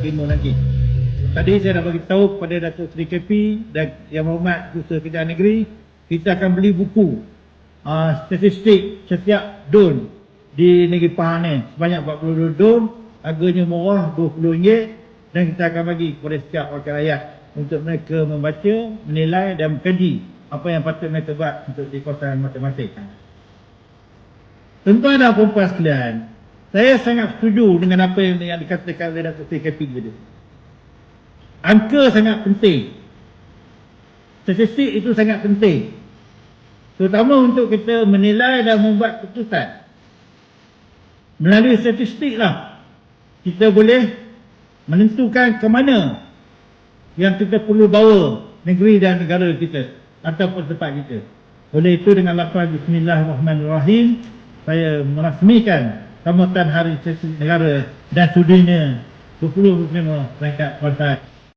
Timur nanti. Tadi saya dah bagi tahu kepada Datuk Seri KP dan Yang Berhormat Ketua Kerajaan Negeri, kita akan beli buku uh, statistik setiap don di negeri Pahang ni. Sebanyak 42 don, harganya murah RM20 dan kita akan bagi kepada setiap wakil rakyat untuk mereka membaca, menilai dan mengkaji apa yang patut mereka buat untuk di kawasan masing-masing. Tuan-tuan dan perempuan sekalian, saya sangat setuju dengan apa yang, dikatakan oleh Seri KP tadi. Angka sangat penting. Statistik itu sangat penting. Terutama untuk kita menilai dan membuat keputusan. Melalui statistik lah, kita boleh menentukan ke mana yang kita perlu bawa negeri dan negara kita ataupun tempat kita. Oleh itu dengan lafaz Bismillahirrahmanirrahim, saya merasmikan sambutan Hari Negara dan sudinya 25 Rangkap Kuantan